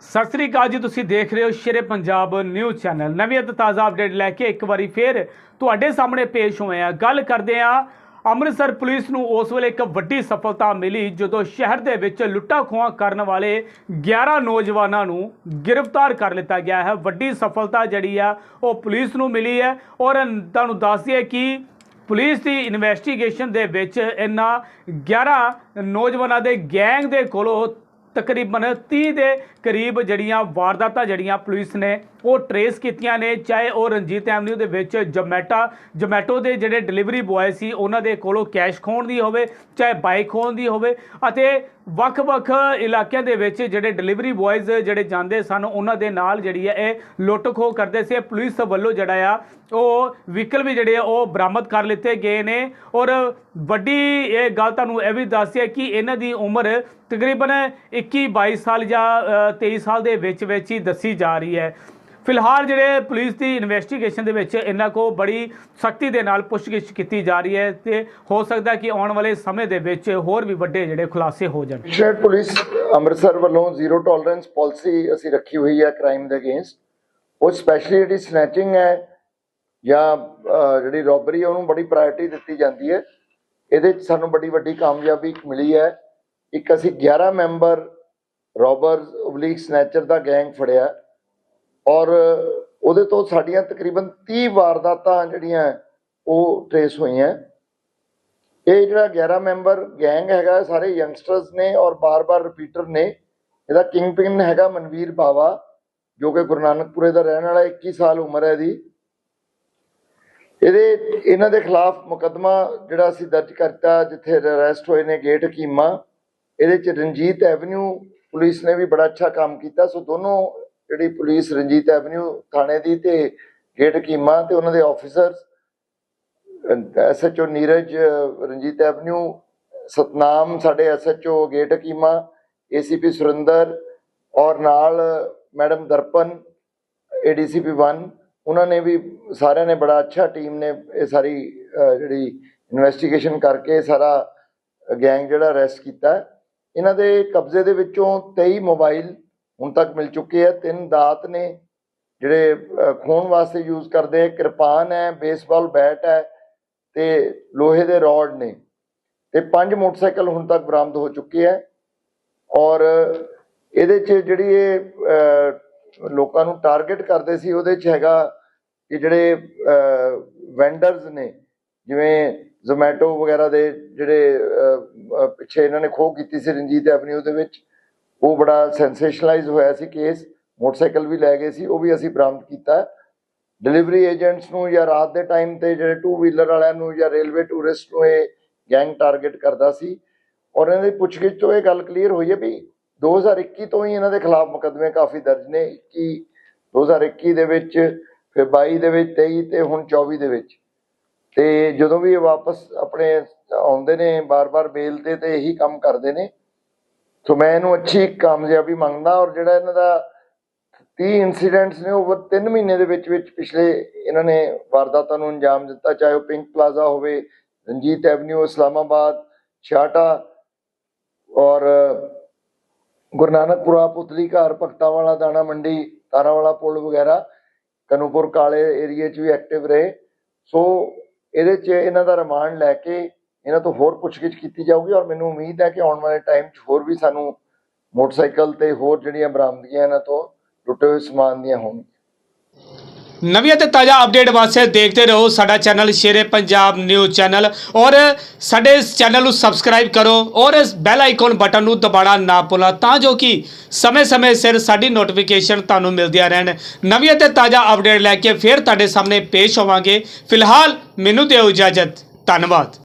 ਸਤਿ ਸ੍ਰੀ ਅਕਾਲ ਜੀ, ਤੁਸੀਂ ਦੇਖ ਰਹੇ ਹੋ ਸ਼ੇਰੇ ਪੰਜਾਬ ਨਿਊਜ਼ ਚੈਨਲ। ਨਵੀਂ ਅਤੇ ਤਾਜ਼ਾ ਅਪਡੇਟ ਲੈ ਕੇ ਇੱਕ ਵਾਰੀ ਫੇਰ ਤੁਹਾਡੇ ਸਾਹਮਣੇ ਪੇਸ਼ ਹੋਏ ਆ ਗੱਲ ਕਰਦੇ ਆ ਅੰਮ੍ਰਿਤਸਰ ਪੁਲਿਸ ਨੂੰ। ਉਸ ਵੇਲੇ ਇੱਕ ਵੱਡੀ ਸਫਲਤਾ ਮਿਲੀ ਜਦੋਂ ਸ਼ਹਿਰ ਦੇ ਵਿੱਚ ਲੁੱਟਾਂ ਖੋਹਾਂ ਕਰਨ ਵਾਲੇ 11 ਨੌਜਵਾਨਾਂ ਨੂੰ ਗ੍ਰਿਫਤਾਰ ਕਰ ਲਿੱਤਾ ਗਿਆ ਹੈ। ਵੱਡੀ ਸਫਲਤਾ ਜਿਹੜੀ ਆ, ਉਹ ਪੁਲਿਸ ਨੂੰ ਮਿਲੀ ਹੈ। ਔਰ ਤੁਹਾਨੂੰ ਦੱਸ ਦਈਏ ਕਿ ਪੁਲਿਸ ਦੀ ਇਨਵੈਸਟੀਗੇਸ਼ਨ ਦੇ ਵਿੱਚ ਇਹਨਾਂ 11 ਨੌਜਵਾਨਾਂ ਦੇ ਗੈਂਗ ਦੇ ਕੋਲੋਂ ਤਕਰੀਬਨ 30 ਦੇ ਕਰੀਬ ਜਿਹੜੀਆਂ ਵਾਰਦਾਤਾਂ ਜਿਹੜੀਆਂ ਪੁਲਿਸ ਨੇ ਉਹ ਟਰੇਸ ਕੀਤੀਆਂ ਨੇ ਚਾਹੇ ਉਹ ਰਣਜੀਤ ਐਵਨਿਊ ਦੇ ਵਿੱਚ ਜਮੈਟਾ ਜਮੈਟੋ ਦੇ ਜਿਹੜੇ ਡਿਲੀਵਰੀ ਬੁਆਏ ਸੀ ਉਹਨਾਂ ਦੇ ਕੋਲੋਂ ਕੈਸ਼ ਖੋਣ ਦੀ ਹੋਵੇ ਚਾਹੇ ਬਾਈਕ ਖੋਣ ਦੀ ਹੋਵੇ ਅਤੇ ਵੱਖ-ਵੱਖ ਇਲਾਕਿਆਂ ਦੇ ਵਿੱਚ ਜਿਹੜੇ ਡਿਲੀਵਰੀ ਬੁਆਇਜ਼ ਜਿਹੜੇ ਜਾਂਦੇ ਸਨ ਉਹਨਾਂ ਦੇ ਨਾਲ ਜਿਹੜੀ ਹੈ ਇਹ ਲੁੱਟ ਖੋਹ ਕਰਦੇ ਸੀ। ਪੁਲਿਸ ਵੱਲੋਂ ਜਿਹੜਾ ਆ ਉਹ ਵਹੀਕਲ ਵੀ ਜਿਹੜੇ ਆ ਉਹ ਬਰਾਮਦ ਕਰ ਲਿੱਤੇ ਗਏ ਨੇ। ਔਰ ਵੱਡੀ ਇਹ ਗੱਲ ਤੁਹਾਨੂੰ ਇਹ ਵੀ ਦੱਸਿਆ ਕਿ ਇਹਨਾਂ ਦੀ ਉਮਰ ਤਕਰੀਬਨ 21 22 ਸਾਲ ਜਾਂ ਅ, 23 ਸਾਲ ਦੇ ਵਿੱਚ ਵਿੱਚ ਹੀ ਦੱਸੀ ਜਾ ਰਹੀ ਹੈ। ਫਿਲਹਾਲ ਜਿਹੜੇ ਪੁਲਿਸ ਦੀ ਇਨਵੈਸਟੀਗੇਸ਼ਨ ਦੇ ਵਿੱਚ ਇਹਨਾਂ ਕੋ ਬੜੀ ਸਖਤੀ ਦੇ ਨਾਲ ਪੁੱਛਗਿੱਛ ਕੀਤੀ ਜਾ ਰਹੀ ਹੈ ਤੇ ਹੋ ਸਕਦਾ ਕਿ ਆਉਣ ਵਾਲੇ ਸਮੇਂ ਦੇ ਵਿੱਚ ਹੋਰ ਵੀ ਵੱਡੇ ਜਿਹੜੇ ਖੁਲਾਸੇ ਹੋ ਜਾਣ। ਸ਼ਹਿਰ ਪੁਲਿਸ ਅੰਮ੍ਰਿਤਸਰ ਵੱਲੋਂ ਜ਼ੀਰੋ ਟੋਲਰੈਂਸ ਪਾਲਿਸੀ ਅਸੀਂ ਰੱਖੀ ਹੋਈ ਹੈ ਕ੍ਰਾਈਮ ਦੇ ਅਗੇਂਸਟ ਉਹ ਸਪੈਸ਼ਲੀ ਜਿਹੜੀ ਸਨੈਚਿੰਗ ਹੈ ਜਾਂ ਜਿਹੜੀ ਰੋਬਰੀ ਹੈ, ਉਹਨੂੰ ਬੜੀ ਪ੍ਰਾਇੋਰਟੀ ਦਿੱਤੀ ਜਾਂਦੀ ਹੈ। ਇਹਦੇ 'ਚ ਸਾਨੂੰ ਬੜੀ ਵੱਡੀ ਕਾਮਯਾਬੀ ਮਿਲੀ ਹੈ। ਇੱਕ ਅਸੀਂ 11 ਮੈਂਬਰ ਰੋਬਰਸ ਉਬਲੀਕ ਸਨੈਚਰ ਦਾ ਗੈਂਗ ਫੜਿਆ। ਔਰ ਉਹਦੇ ਤੋਂ ਸਾਡੀਆਂ ਤਕਰੀਬਨ 30 ਵਾਰਦਾਤਾਂ ਜਿਹੜੀਆਂ ਉਹ ਟ੍ਰੇਸ ਹੋਈਆਂ। ਇਹ ਜਿਹੜਾ 11 ਮੈਂਬਰ ਗੈਂਗ ਹੈਗਾ, ਸਾਰੇ ਯੰਗਸਟਰਸ ਨੇ ਔਰ ਬਾਰ-ਬਾਰ ਰਿਪੀਟਰ ਨੇ। ਇਹਦਾ ਕਿੰਗ ਪਿਨ ਹੈਗਾ ਮਨਵੀਰ ਬਾਵਾ, ਜੋ ਕਿ ਗੁਰੂ ਨਾਨਕਪੁਰੇ ਦਾ ਰਹਿਣ ਵਾਲਾ 21 ਸਾਲ ਉਮਰ ਹੈ ਇਹਦੀ। ਇਹਦੇ, ਇਹਨਾਂ ਦੇ ਖਿਲਾਫ ਮੁਕੱਦਮਾ ਜਿਹੜਾ ਅਸੀਂ ਦਰਜ ਕਰਤਾ, ਜਿੱਥੇ ਅਰੈਸਟ ਹੋਏ ਨੇ ਗੇਟ ਹਕੀਮਾ। ਇਹਦੇ ਚ ਰਣਜੀਤ ਐਵਨਿਊ ਪੁਲਿਸ ਨੇ ਵੀ ਬੜਾ ਅੱਛਾ ਕੰਮ ਕੀਤਾ। ਸੋ ਦੋਨੋਂ ਜਿਹੜੀ ਪੁਲਿਸ ਰਣਜੀਤ ਐਵਨਿਊ ਥਾਣੇ ਦੀ ਤੇ ਗੇਟ ਹਕੀਮਾ ਤੇ ਉਹਨਾਂ ਦੇ officers SHO Neeraj, Ranjit avenue, Satnam ਸਾਡੇ SHO gate Hakima ACP Surinder ਔਰ ਨਾਲ ਮੈਡਮ ਦਰਪਨ ਏਡੀਸੀਪੀ 1 ਉਹਨਾਂ ਨੇ ਵੀ ਸਾਰਿਆਂ ਨੇ ਬੜਾ ਅੱਛਾ ਟੀਮ ਨੇ ਇਹ ਸਾਰੀ ਜਿਹੜੀ ਇਨਵੈਸਟੀਗੇਸ਼ਨ ਕਰਕੇ ਸਾਰਾ ਗੈਂਗ ਜਿਹੜਾ ਅਰੈਸਟ ਕੀਤਾ। ਇਹਨਾਂ ਦੇ ਕਬਜ਼ੇ ਦੇ ਵਿੱਚੋਂ 23 ਮੋਬਾਈਲ ਹੁਣ ਤੱਕ ਮਿਲ ਚੁੱਕੇ ਹੈ ਤਿੰਨ ਦਾਤ ਨੇ ਜਿਹੜੇ ਅਹ, ਵਾਸਤੇ ਯੂਜ਼ ਕਰਦੇ ਕਿਰਪਾਨ ਹੈ ਬੇਸਬਾਲ ਬੈਟ ਹੈ ਤੇ ਲੋਹੇ ਦੇ ਰੋਡ ਨੇ ਤੇ ਪੰਜ ਮੋਟਰਸਾਈਕਲ ਹੁਣ ਤੱਕ ਬਰਾਮਦ ਹੋ ਚੁੱਕੇ ਹੈ ਔਰ ਇਹਦੇ ਚ ਜਿਹੜੀ ਇਹ ਲੋਕਾਂ ਨੂੰ ਟਾਰਗੇਟ ਕਰਦੇ ਸੀ ਉਹਦੇ ਚ ਹੈਗਾ ਕਿ ਜਿਹੜੇ ਵੈਂਡਰਸ ਨੇ ਜਿਵੇਂ ਜ਼ੋਮੈਟੋ ਵਗੈਰਾ ਦੇ ਜਿਹੜੇ ਪਿੱਛੇ ਇਹਨਾਂ ਨੇ ਖੋਹ ਕੀਤੀ ਸੀ ਰਣਜੀਤ ਐਵਨਿਊ ਦੇ ਵਿੱਚ ਉਹ ਬੜਾ ਸੈਂਸੇਸ਼ਨਲਾਈਜ਼ ਹੋਇਆ ਸੀ ਕੇਸ ਮੋਟਰਸਾਈਕਲ ਵੀ ਲੈ ਗਏ ਸੀ, ਉਹ ਵੀ ਅਸੀਂ ਬਰਾਮਦ ਕੀਤਾ। ਡਿਲੀਵਰੀ ਏਜੰਟਸ ਨੂੰ ਜਾਂ ਰਾਤ ਦੇ ਟਾਈਮ ਤੇ ਜਿਹੜੇ ਟੂ ਵੀਲਰ ਵਾਲਿਆਂ ਨੂੰ ਜਾਂ ਰੇਲਵੇ ਟੂਰਿਸਟ ਨੂੰ ਇਹ ਗੈਂਗ ਟਾਰਗੇਟ ਕਰਦਾ ਸੀ। ਔਰ ਇਹਨਾਂ ਦੀ ਪੁੱਛਗਿੱਛ ਤੋਂ ਇਹ ਗੱਲ ਕਲੀਅਰ ਹੋਈ ਹੈ ਵੀ 2021 ਤੋਂ ਹੀ ਇਹਨਾਂ ਦੇ ਖਿਲਾਫ ਮੁਕੱਦਮੇ ਕਾਫੀ ਦਰਜ ਨੇ। 21 2021 ਦੇ ਵਿੱਚ, ਫਿਰ 22 ਦੇ ਵਿੱਚ 23 ਤੇ ਹੁਣ 24 ਦੇ ਵਿੱਚ। ਤੇ ਜਦੋਂ ਵੀ ਇਹ ਵਾਪਸ ਆਪਣੇ ਆਉਂਦੇ ਨੇ, ਬਾਰ-ਬਾਰ ਬੇਲ ਤੇ ਤੇ ਇਹੀ ਕੰਮ ਕਰਦੇ ਨੇ। ਸੋ ਮੈਂ ਇਹਨੂੰ ਅੱਛੀ ਕਾਮਯਾਬੀ ਮੰਗਦਾ ਔਰ ਜਿਹੜਾ ਇਹਨਾਂ ਦਾ 30 ਇਨਸੀਡੈਂਟਸ ਨੇ ਉਹ 3 ਮਹੀਨੇ ਦੇ ਵਿੱਚ ਵਿੱਚ ਪਿਛਲੇ ਇਹਨਾਂ ਨੇ ਵਾਰਦਾਤਾਂ ਨੂੰ ਅੰਜਾਮ ਦਿੱਤਾ, ਚਾਹੇ ਉਹ ਪਿੰਕ ਪਲਾਜ਼ਾ ਹੋਵੇ, ਰਣਜੀਤ ਐਵਨਿਊ, ਇਸਲਾਮਾਬਾਦ ਛਾਟਾ ਔਰ ਗੁਰੂ ਨਾਨਕਪੁਰਾ ਪੁਤਲੀ ਘਰ ਭਗਤਾਂ ਵਾਲਾ ਦਾਣਾ ਮੰਡੀ ਤਾਰਾਂ ਵਾਲਾ ਪੁਲ ਵਗੈਰਾ, ਕਨੂਪੁਰ ਕਾਲੇ ਏਰੀਏ 'ਚ ਵੀ ਐਕਟਿਵ ਰਹੇ। ਸੋ ਇਹਦੇ 'ਚ ਇਹਨਾਂ ਦਾ ਰਿਮਾਂਡ ਲੈ ਕੇ ਇਹਨਾਂ ਤੋਂ ਹੋਰ ਪੁੱਛਗਿੱਛ ਕੀਤੀ ਜਾਊਗੀ ਔਰ ਮੈਨੂੰ ਉਮੀਦ ਹੈ ਕਿ ਆਉਣ ਵਾਲੇ ਟਾਈਮ 'ਚ ਹੋਰ ਵੀ ਸਾਨੂੰ ਮੋਟਰਸਾਈਕਲ ਤੇ ਹੋਰ ਜਿਹੜੀਆਂ ਬਰਾਮਦਗੀਆਂ ਇਹਨਾਂ ਤੋਂ ਲੁੱਟੇ ਹੋਏ ਸਮਾਨ ਦੀਆਂ ਹੋਣਗੀਆਂ। ਨਵੀਂ ਅਤੇ ਤਾਜ਼ਾ ਅਪਡੇਟ ਵਾਸਤੇ ਦੇਖਦੇ ਰਹੋ ਸਾਡਾ channel Shere Punjab news channel ਔਰ ਸਾਡੇ ਇਸ ਚੈਨਲ ਨੂੰ ਸਬਸਕ੍ਰਾਈਬ ਕਰੋ ਔਰ ਇਸ ਬੈਲ ਆਈਕਨ ਬਟਨ ਨੂੰ ਦਬਾਉਣਾ ਨਾ ਭੁੱਲਣਾ ਤਾਂ ਜੋ ਕਿ ਸਮੇਂ-ਸਮੇਂ ਸਿਰ ਸਾਡੀ ਨੋਟੀਫਿਕੇਸ਼ਨ ਤੁਹਾਨੂੰ ਮਿਲਦੀਆਂ ਰਹਿਣ। ਨਵੀਂ ਅਤੇ ਤਾਜ਼ਾ ਅਪਡੇਟ ਲੈ ਕੇ ਫਿਰ ਤੁਹਾਡੇ ਸਾਹਮਣੇ ਪੇਸ਼ ਹੋਵਾਂਗੇ। ਫਿਲਹਾਲ, ਮੈਨੂੰ ਦਿਓ ਇਜਾਜ਼ਤ। ਧੰਨਵਾਦ।